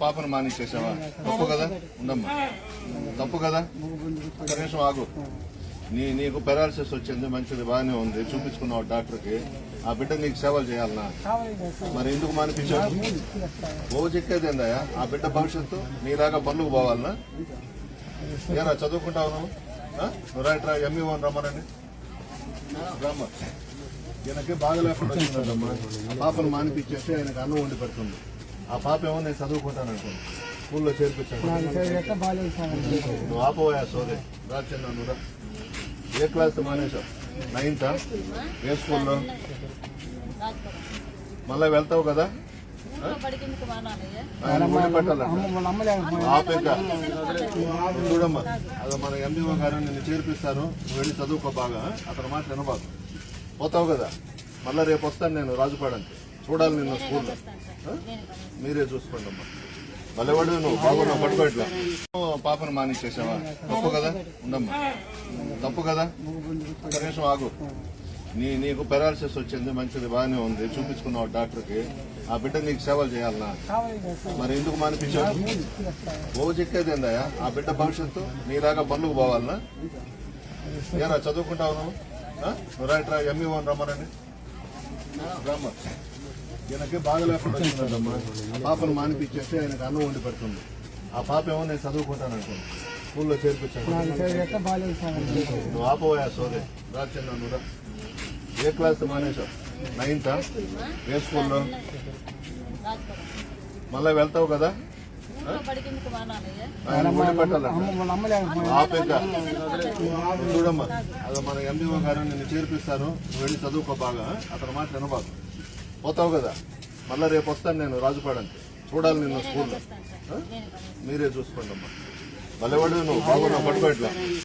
పాపను మానేసేసావా? తప్పు కదా? ఉండమ్మా తప్పు కదా? కనీసం ఆగు. నీ నీకు పెరాలసిస్ వచ్చింది మంచిది బాగానే ఉంది. చూపించుకున్నావు డాక్టర్కి. ఆ బిడ్డ నీకు సేవలు చేయాలనా? మరి ఎందుకు మానిపించావు? ఓ చెక్కేది ఏందయ్యా? ఆ బిడ్డ భవిష్యత్తు నీలాగా పనులకు పోవాలనా? ఏరా చదువుకుంటావు నువ్వు? ఆ? రైట్ రా ఎంఈ వన్ రమ్మనండి. రమ్మ. ఈయనకి బాగా లేకుండా వచ్చిందమ్మా. పాపను మానిపించేస్తే ఆయనకు అన్నం వండి పెడుతుంది. ఆ పాప ఏమో నేను చదువుకుంటాను అనుకోండి. స్కూల్లో చేర్పించాను. నువ్వు ఆపోయా సోదే? రా చిన్న నువ్వు రా. ఏ క్లాస్ మానేశావు? నైన్త్ ఏ స్కూల్లో? మళ్ళీ వెళ్తావు కదా? చూడమ్మా. అది మన ఎంబీఓ గారు నిన్ను చేర్పిస్తారు. నువ్వు వెళ్ళి చదువుకో బాగా. అతని మాట వినబాకు. పోతావు కదా? మళ్ళీ రేపు వస్తాను నేను రాజుపాడానికి చూడాలి నిన్ను స్కూల్లో? మీరే చూసుకోండి అమ్మా. మళ్ళీ నువ్వు బాగున్నావు పట్టుకోట్లా పాపను మానిచ్చేసావా? తప్పు కదా? ఉండమ్మా తప్పు కదా? నిమిషం ఆగు. నీ నీకు పెరాలసిస్ వచ్చింది మంచిది బాగానే ఉంది. చూపించుకున్నావు డాక్టర్కి. ఆ బిడ్డ నీకు సేవలు చేయాలనా? మరి ఎందుకు మానిపించావు? ఓ చెక్కేది ఏందయ్యా ఆ బిడ్డ భవిష్యత్తు నీలాగా పనులకు పోవాలనా? ఏరా చదువుకుంటావు నువ్వు? రైట్ రా ఎంఈ వన్ రమ్మనండి. రమ్మ. ఈయనకి బాగా లేకుండా వచ్చిందమ్మా ఆ పాపను మానిపించేస్తే ఆయనకు అన్నం వండి పెడుతుంది. ఆ పాప ఏమో నేను చదువుకుంటాను అనుకోండి స్కూల్లో చేర్పించాను. నువ్వు ఆపోయా సోదే. రా చిన్న నువ్వు రా. ఏ క్లాస్ మానేశావు? నైన్త్ ఏ స్కూల్లో? మళ్ళీ వెళ్తావు కదా? చూడమ్మా. అది మన ఎంబీఓ గారు నిన్ను చేర్పిస్తారు. నువ్వు వెళ్ళి చదువుకో బాగా. అతని మాట వినబాకు. పోతావు కదా. మళ్ళీ రేపు వస్తాను నేను రాజుపాడానికి చూడాలి నిన్ను స్కూల్లో? మీరే చూసుకోండి అమ్మా. భలేవాడు నువ్వు బాగున్నావు పట్టుకోట్లా